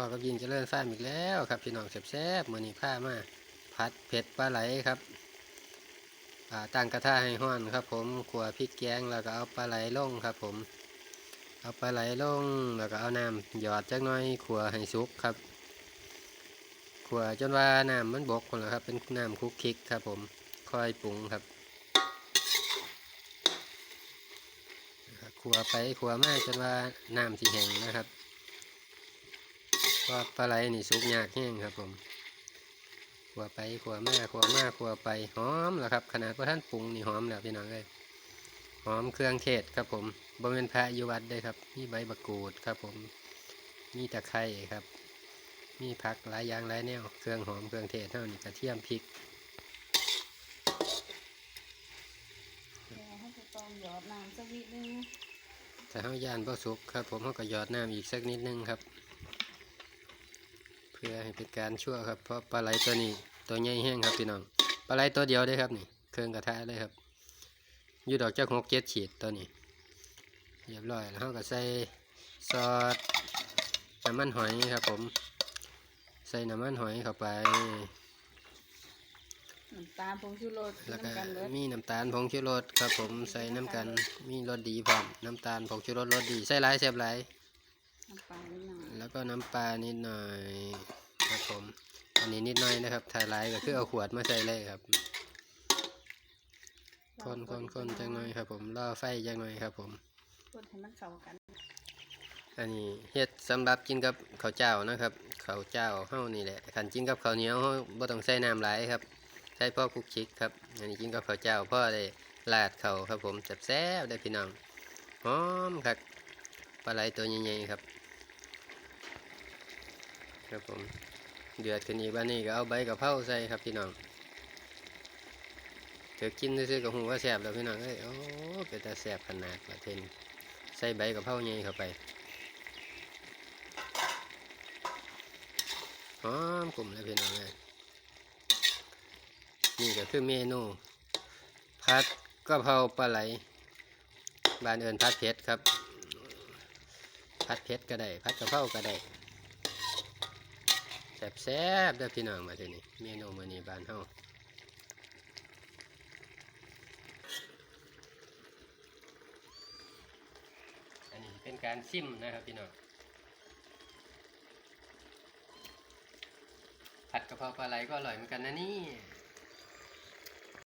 พ่อกับยินเจริญฟ้าร์มอีกแล้วครับพี่น้องแซ่บๆมือนี้พามาผัดเผ็ดปลาไหลครับอ่าตั้งกระทะให้ห้อนครับ ผมขัวพริกแกงแล้วก็เอาปลาไหลลงครับ ผม เอาปลาไหลลงแล้วก็เอาน้ำหยอดจักน่อยขัวให้สุกครับขัวจนว่าน้ำมันบกคนละครับ เป็นน้ำคุกคิกครับ ผมค่อยปรุงครับขัวไปขัวมาจนว่าน้ำสีแห้งนะครับ ว่าปลาไหลนี่สุกยากแห้งครับผมขัวไปขัวมาขัวมาขัวไปหอมแล้วครับ ขนาดว่าท่านปรุงนี่หอมแล้วพี่น้องเลยหอมเครื่องเทศครับผมบริเวณพระอยู่วัดเด้อครับมีใบมะกรูดครับผมมีตะไคร้ครับ มีผักหลายอย่างหลายแนวเครื่องหอมเครื่องเทศเท่านี้กระเทียมพริกเดี๋ยวให้จะต้องหยอดน้ำสักนิดนึงถ้าเฮาย่านบ่สุกครับ ผมเฮาก็หยอดน้ำอีกสักนิดนึงครับเพื่อให้เป็นการชั่วครับ เพราะปลาไหลตัวนี้ตัวใหญ่แห้งครับพี่น้อง ปลาไหลตัวเดียวได้ครับนี่ เครื่องกระทะเลยครับอยู่ดอกจักหกเจ็ดฉีดตัวนี้ เรียบร้อยแล้วเฮาก็ใส่ซอสน้ำมันหอยครับผม ใส่น้ำมันหอยเข้าไป น้ำตาลผงชูรสแล้วก็น้ำกันเลยมีน้ำตาลผงชูรสครับผม ใส่น้ำกัน มีรสดีพร้อม น้ำตาลผงชูรสรสดี ใส่หลายแซ่บหลาย น้ำปลานิดหน่อยแล้วก็น้ำปลานิดหน่อยครับ ผม อันนี้นิดหน่อยนะครับถ่ายหลายก็คือเอาขวดมาใส่เลยครับคนคนคนจังหน่อยครับ ผมล่อไฟจังหน่อยครับ ผมคนให้มันเข้ากัน อันนี้เฮ็ดสำหรับกินกับข้าวเจ้านะครับข้าวเจ้าเฮานี่แหละขันกินกับข้าวเหนียวเฮาบ่ต้องใส่น้ำหลายครับใส่พ่อคลุกชิกครับ อันนี้กินกับข้าวเจ้าพ่อได้ลาดเขาครับผมแซ่บๆได้พี่น้องหอมครับปลาไหลตัวใหญ่ๆครับครับผม เดือดขึ้นอีกบ้านนี้ก็เอาใบกะเพราใส่ครับพี่น้องเถือกินซื้อกับหูว่าแซ่บแล้วพี่น้องเอ้ยโอ้เป็นตาแซ่บขนาดละเทนใส่ใบกะเพราใหญ่เข้าไปหอมกลุ่มเลยพี่น้องเลยนี่ก็คือเมนูผัดกะเพราปลาไหลบ้านเอิญผัดเผ็ดครับผัดเผ็ดก็ได้ผัดกะเพราก็ได้ แซ่บแซ่บเด้อพี่น้องมาที่นี่เมนูมื้อนี้บ้านเฮาอันนี้เป็นการซิมนะครับพี่น้องผัดกะเพราปลาไหลก็อร่อยเหมือนกันนะนี่